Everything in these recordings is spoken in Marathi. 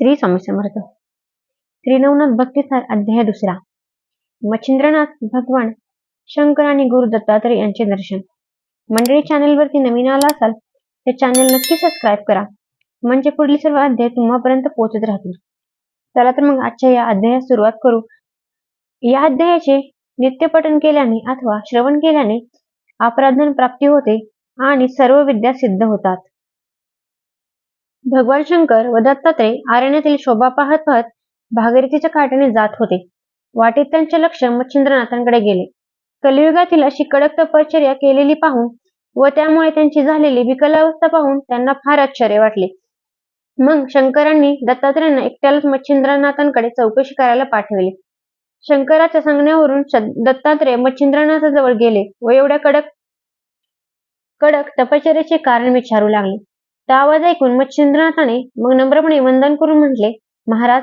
श्री स्वामी समर्थ श्री नवनाथ अध्याय दुसरा. मच्छिंद्रनाथ भगवान शंकर आणि गुरु दत्तात्रय यांचे दर्शन. मंडळी चॅनेलवरती नवीन आला असाल तर चॅनल नक्की सबस्क्राईब करा. म्हणजे पुढील सर्व अध्याय तुम्हापर्यंत पोहोचत राहतील. चला तर मग आजच्या या अध्यायास सुरुवात करू. या अध्यायाचे नित्यपठन केल्याने अथवा श्रवण केल्याने अपराधन प्राप्ती होते आणि सर्व विद्या सिद्ध होतात. भगवान शंकर व दत्तात्रय आरण्यातील शोभा पाहत पाहत भागीरथीच्या काठाने जात होते. वाटेत त्यांचे लक्ष मच्छिंद्रनाथांकडे गेले. कलियुगातील अशी कडक तपश्चर्या केलेली पाहून व त्यामुळे त्यांची झालेली विकलावस्था पाहून त्यांना फार आश्चर्य वाटले. मग शंकरांनी दत्तात्रयांना एकट्यालाच मच्छिंद्रनाथांकडे चौकशी करायला पाठवले. शंकराच्या सांगण्यावरून दत्तात्रय मच्छिंद्रनाथाजवळ गेले व एवढ्या कडक कडक तपश्चर्याचे कारण विचारू लागले. त्या आवाज ऐकून मच्छिंद्रनाथाने मग नम्रपणे वंदन करून म्हटले महाराज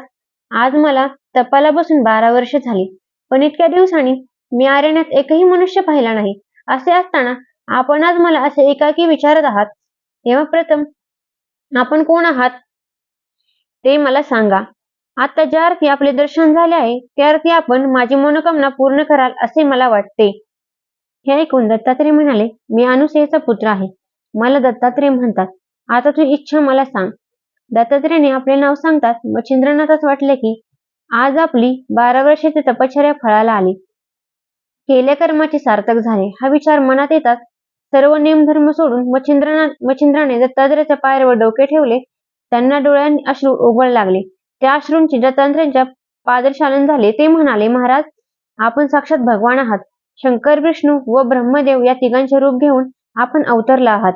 आज मला तपाला बसून बारा वर्ष झाली. पण इतक्या दिवसांनी मी आरण्यात एकही मनुष्य पाहिला नाही. असे असताना आपण आज मला असे एकाकी विचारत आहात. तेव्हा प्रथम आपण कोण आहात? ते मला सांगा. आता ज्या अर्थी आपले दर्शन झाले आहे त्या अर्थी आपण माझी मनोकामना पूर्ण कराल असे मला वाटते. हे ऐकून दत्तात्रय म्हणाले मी अनुसेचा पुत्र आहे. मला दत्तात्रय म्हणतात. आता तुझी इच्छा मला सांग. दत्तात्रेने आपले नाव सांगतात मच्छिंद्रनाथच वाटले की आज आपली बारा वर्षाची तपश्चर्या फळाला आली. केल्या कर्माचे सार्थक झाले. हा विचार मनात येतात सर्व नेमधर्म सोडून मच्छिंद्रनाथ मच्छिंद्राने दत्तात्रयाच्या पायावर डोके ठेवले. त्यांना डोळ्यांनी अश्रू उघड लागले. त्या अश्रूंची दत्तात्रयांच्या पादरशालन झाले. ते म्हणाले महाराज आपण साक्षात भगवान आहात. शंकर विष्णू व ब्रह्मदेव या तिघांचे रूप घेऊन आपण अवतरला आहात.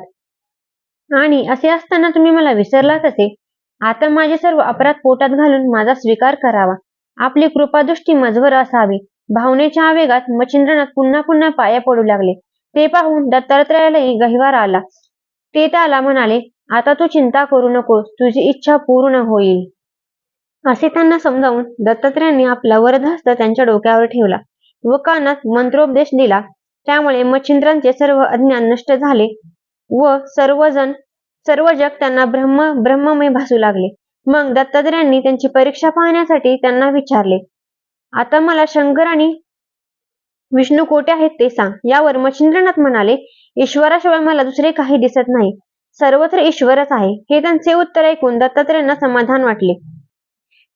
आणि असे असताना तुम्ही मला विसरला कसे? आता माझे सर्व अपराध पोटात घालून माझा स्वीकार करावा. आपली कृपादृष्टी मजवर असावी. भावनेच्या आवेगात मच्छिंद्रनाथ पुन्हा पुन्हा पाया पडू लागले. ते पाहून दत्तात्रयालाही गहिवार आला. ते त्याला म्हणाले आता तू चिंता करू नकोस. तुझी इच्छा पूर्ण होईल. असे त्यांना समजावून दत्तात्रयांनी आपला वरदहस्त त्यांच्या डोक्यावर ठेवला व कानात मंत्रोपदेश दिला. त्यामुळे मच्छिंद्रांचे सर्व अज्ञान नष्ट झाले. व सर्वजण सर्व जग त्यांना ब्रह्म ब्रह्ममय भासू लागले. मग दत्तात्रयांनी त्यांची परीक्षा पाहण्यासाठी त्यांना विचारले आता मला शंकर आणि विष्णू कोठे आहेत ते सांग. यावर मच्छिंद्रनाथ म्हणाले ईश्वराशिवाय मला दुसरे काही दिसत नाही. सर्वत्र ईश्वरच आहे. हे त्यांचे उत्तर ऐकून दत्तात्रयांना समाधान वाटले.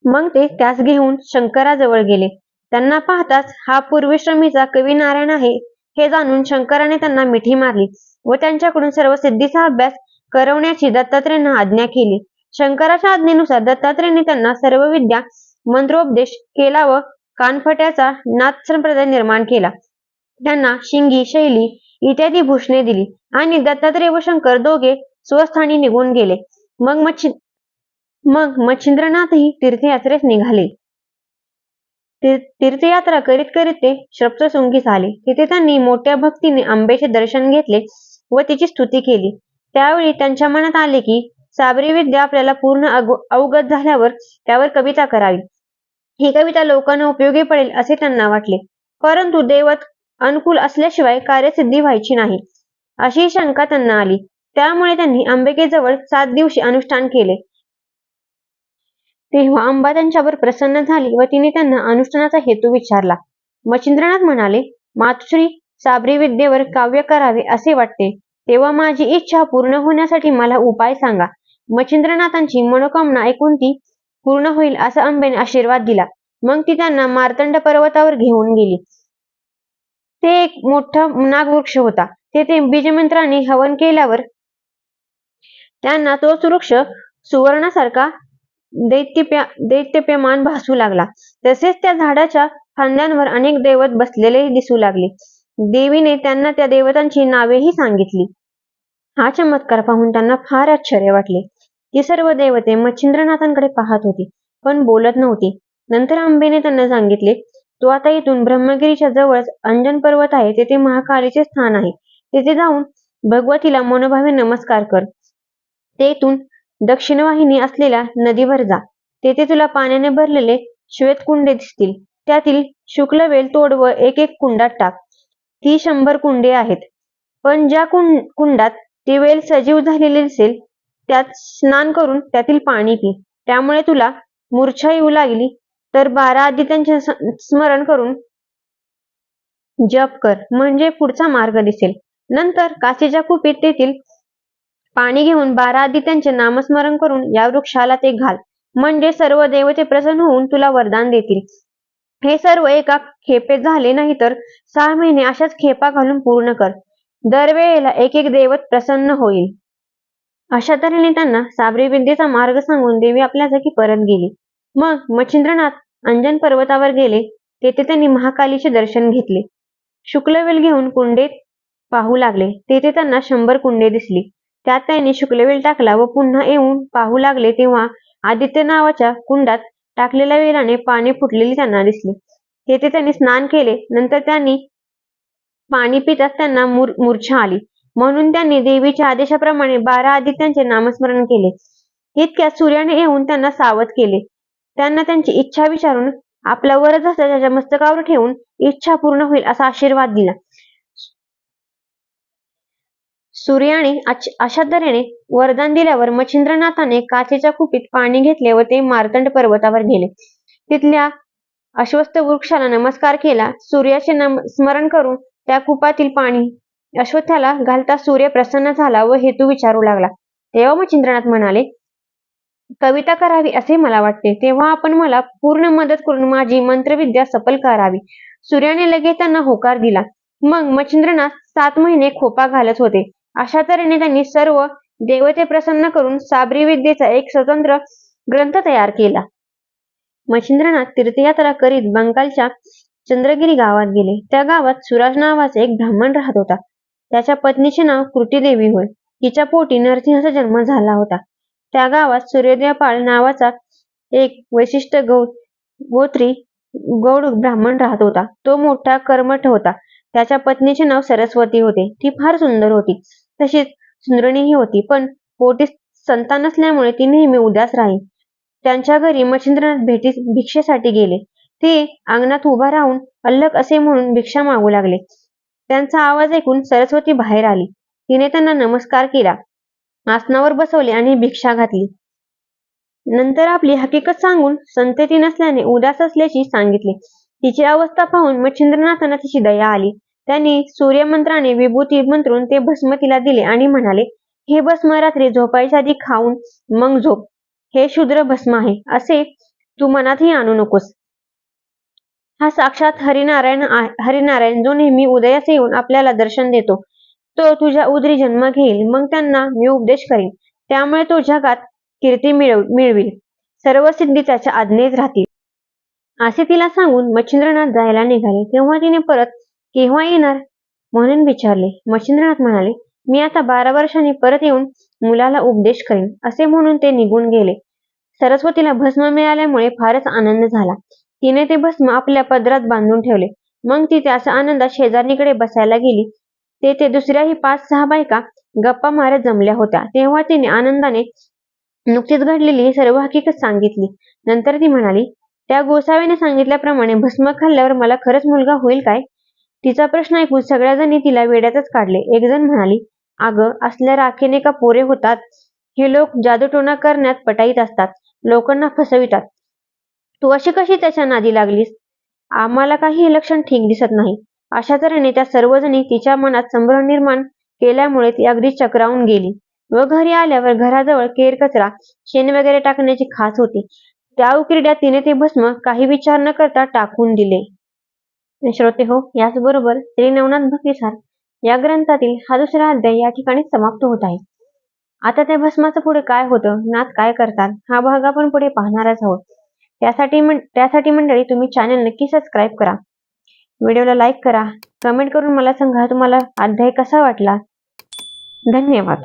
मग ते त्यास घेऊन शंकराजवळ गेले. त्यांना पाहताच हा पूर्विश्रमीचा कवी नारायण आहे हे जाणून शंकराने त्यांना मिठी मारली. व त्यांच्याकडून सर्व सिद्धीचा अभ्यास करवण्याची दत्तात्रयांना आज्ञा केली. शंकराच्या आज्ञेनुसार दत्तात्रयांनी त्यांना सर्व विद्या मंत्रोपदेश केला व कानफट्याचा नाथ संप्रदाय निर्माण केला. त्यांना शिंगी शैली इत्यादी भूषणे दिली आणि दत्तात्रय व शंकर दोघे स्वस्थानी निघून गेले. मग मच्छि मग मच्छिंद्रनाथही तीर्थयात्रेस निघाले. तीर्थयात्रा करीत करीत ते श्रप्तशृंगीस झाले. तिथे त्यांनी मोठ्या भक्तीने आंबेचे दर्शन घेतले. व तिची स्तुती केली. त्यावेळी त्यांच्या मनात आले की साबरी विद्या आपल्याला पूर्ण अवगत झाल्यावर त्यावर कविता करावी. ही कविता लोकांना उपयोगी पडेल असे त्यांना वाटले. परंतु देवत अनुकूल असल्याशिवाय कार्यसिद्धी व्हायची नाही. अशी शंका त्यांना आली. त्यामुळे त्यांनी अंबिकेजवळ सात दिवशी अनुष्ठान केले. तेव्हा अंबा त्यांच्यावर प्रसन्न झाली व तिने त्यांना अनुष्ठानाचा हेतू विचारला. मच्छिंद्रनाथ म्हणाले मातुश्री साबरी विद्येवर काव्य करावे असे वाटते. तेव्हा माझी इच्छा पूर्ण होण्यासाठी मला उपाय सांगा. मच्छिंद्रनाथांची मनोकामना ऐकून ती पूर्ण होईल असा अंबेने आशीर्वाद दिला. मग ती त्यांना मार्तंड पर्वतावर घेऊन गेली. ते एक मोठा नागवृक्ष होता. तेथे बीजमंत्राने हवन केल्यावर त्यांना तोच वृक्ष सुवर्णासारखा दैत्यप्या दैत्यप्यमान भासू लागला. तसेच त्या झाडाच्या फांद्यांवर अनेक दैवत बसलेले दिसू लागले. देवीने त्यांना त्या देवतांची नावेही सांगितली. हा चमत्कार पाहून त्यांना फार आश्चर्य वाटले. ती सर्व देवते मच्छिंद्रनाथांकडे पाहत होती पण बोलत नव्हती. नंतर अंबेने त्यांना सांगितले तो आता इथून ब्रह्मगिरीच्या जवळच अंजन पर्वत आहे तेथे महाकालीचे स्थान आहे. तेथे जाऊन भगवतीला मनोभावे नमस्कार कर. तेथून दक्षिणवाहिनी असलेल्या नदीवर जा. तेथे तुला पाण्याने भरलेले श्वेतकुंडे दिसतील. त्यातील शुक्लवेल तोड व एक एक कुंडात टाक. ती शंभर कुंडे आहेत. पण ज्या कुंडात ती वेल सजीव झालेली दिसेल त्यात स्नान करून त्यातील पाणी पी. त्यामुळे तुला मूर्छा येऊ लागली. तर बारा आदित्यांचे स्मरण करून जप कर. म्हणजे पुढचा मार्ग दिसेल. नंतर काशीच्या कुपीत तेथील पाणी घेऊन बारा आदित्यांचे नामस्मरण करून या वृक्षाला ते घाल. म्हणजे सर्व देवते प्रसन्न होऊन तुला वरदान देतील. हे सर्व एका खेपेत झाले नाही तर सहा महिने अशाच खेपा घालून पूर्ण कर. दरवेळेला एक एक देवत प्रसन्न होईल. अशा तऱ्हेने त्यांना साबरी विद्येचा मार्ग सांगून देवी आपल्या जागी परत गेली. मग मच्छिंद्रनाथ अंजन पर्वतावर गेले. तेथे त्यांनी महाकालीचे दर्शन घेतले. शुक्लवेल घेऊन कुंडेत पाहू लागले. तेथे त्यांना शंभर कुंडे दिसली. त्यात त्यांनी शुक्लवेल टाकला व पुन्हा येऊन पाहू लागले तेव्हा आदित्य नावाच्या कुंडात टाकलेल्या वेलाने पाने फुटलेली त्यांना दिसली. तेथे त्यांनी स्नान केले. नंतर त्यांनी पाणी पिताच त्यांना मूर मूर्छा आली. म्हणून त्यांनी देवीच्या आदेशाप्रमाणे बारा आदित्यांचे नामस्मरण केले. इतक्यात सूर्याने येऊन त्यांना सावध केले. त्यांना त्यांची इच्छा विचारून आपला वरद हस्त त्याच्या मस्तकावर ठेवून इच्छा पूर्ण होईल असा आशीर्वाद दिला. सूर्याने अशा तऱ्हेने वरदान दिल्यावर मच्छिंद्रनाथाने काचेच्या कुपीत पाणी घेतले व ते मार्तंड पर्वतावर गेले. तिथल्या अश्वत्थ वृक्षाला नमस्कार केला. सूर्याचे नम स्मरण करून त्या कुपातील पाणी अश्वत्थाला घालता सूर्य प्रसन्न झाला व हेतू विचारू लागला. तेव्हा मच्छिंद्रनाथ म्हणाले कविता करावी असे मला वाटते. तेव्हा आपण मला पूर्ण मदत करून माझी मंत्रविद्या सफल करावी. सूर्याने लगेच त्यांना होकार दिला. मग मच्छिंद्रनाथ सात महिने खोपा घालत होते. अशा तऱ्हेने त्यांनी सर्व देवते प्रसन्न करून साबरी विद्येचा एक स्वतंत्र ग्रंथ तयार केला. मच्छिंद्रनाथ तीर्थयात्रा करीत बंगालच्या चंद्रगिरी गावात गेले. त्या गावात सुराज नावाचा एक ब्राह्मण राहत होता. त्याच्या पत्नीचे नाव कृतीदेवी होय. तिच्या पोटी नरसिंहाचा जन्म झाला होता. त्या गावात सूर्योदयपाळ नावाचा एक वैशिष्ट्य गौ गोत्री गौड ब्राह्मण राहत होता. तो मोठा कर्मठ होता. त्याच्या पत्नीचे नाव सरस्वती होते. ती फार सुंदर होती. तशीच सुंदरणीही होती. पण पोटी संतान नसल्यामुळे ती नेहमी उदास राही त्यांच्या घरी मच्छिंद्रनाथ भेटी भिक्षेसाठी गेले. ते अंगणात उभा राहून अल्लक असे म्हणून भिक्षा मागू लागले. त्यांचा आवाज ऐकून सरस्वती बाहेर आली. तिने त्यांना नमस्कार केला. आसनावर बसवले आणि भिक्षा घातली. नंतर आपली हकीकत सांगून संतती नसल्याने उदास असल्याची सांगितले. तिची अवस्था पाहून मच्छिंद्रनाथांना तिची दया आली. त्यांनी सूर्यमंत्राने विभूती मंत्रून ते भस्म तिला दिले आणि म्हणाले हे भस्म रात्री झोपायच्या आधी खाऊन मग झोप. हे शूद्र भस्म आहे असे तू मनातही आणू नकोस हा साक्षात हरिनारायण हरिनारायण जो नेहमी उदयास येऊन आपल्याला दर्शन देतो तो तुझ्या उदरी जन्म घेईल मग त्यांना मी उपदेश करीन. त्यामुळे तो जगात कीर्ती मिळव मिळविल. सर्व सिद्धी त्याच्या आज्ञेत राहतील. असे तिला सांगून मच्छिंद्रनाथ जायला निघाले. तेव्हा तिने परत केव्हा येणार? म्हणून विचारले. मच्छिंद्रनाथ म्हणाले मी आता बारा वर्षांनी परत येऊन मुलाला उपदेश करीन. असे म्हणून ते निघून गेले. सरस्वतीला भस्म मिळाल्यामुळे फारच आनंद झाला. तिने ते भस्म आपल्या पदरात बांधून ठेवले. मग ती त्याचा आनंदात शेजारणीकडे बसायला गेली. तेथे दुसऱ्याही पाच सहा बायका गप्पा मारत जमल्या होत्या. तेव्हा तिने आनंदाने नुकतीच घडलेली सर्व हकीकत सांगितली. नंतर ती म्हणाली त्या गोसावीने सांगितल्याप्रमाणे भस्म खाल्ल्यावर मला खरंच मुलगा होईल काय? तिचा प्रश्न ऐकून सगळ्या जणी तिला वेड्यातच काढले. एकजण म्हणाली अगं असल्या राखेने का पोरे होतात? हे लोक जादूटोणा करण्यात पटाईत असतात. लोकांना फसवितात. तू अशी कशी त्याच्या नादी लागलीस? आम्हाला काही हे लक्षण ठीक दिसत नाही. अशा तऱ्हेने त्या सर्वजणी तिच्या मनात संभ्रम निर्माण केल्यामुळे ती अगदी चक्रावून गेली व घरी आल्यावर घराजवळ केर कचरा शेण वगैरे टाकण्याची खास होती. त्या उकिरड्यात तिने ते भस्म काही विचार न करता टाकून दिले. श्रोते हो याचबरोबर श्री नवनाथ भक्तिसार या ग्रंथातील हा दुसरा अध्याय या ठिकाणी समाप्त होत आहे. आता त्या भस्माचं पुढे काय होतं नाथ काय करतात हा भाग आपण पुढे पाहणारच आहोत. त्यासाठी त्यासाठी मंडळी तुम्ही चॅनल नक्की सबस्क्राईब करा. व्हिडिओला लाईक करा. कमेंट करून मला सांगा तुम्हाला अध्याय कसा वाटला. धन्यवाद.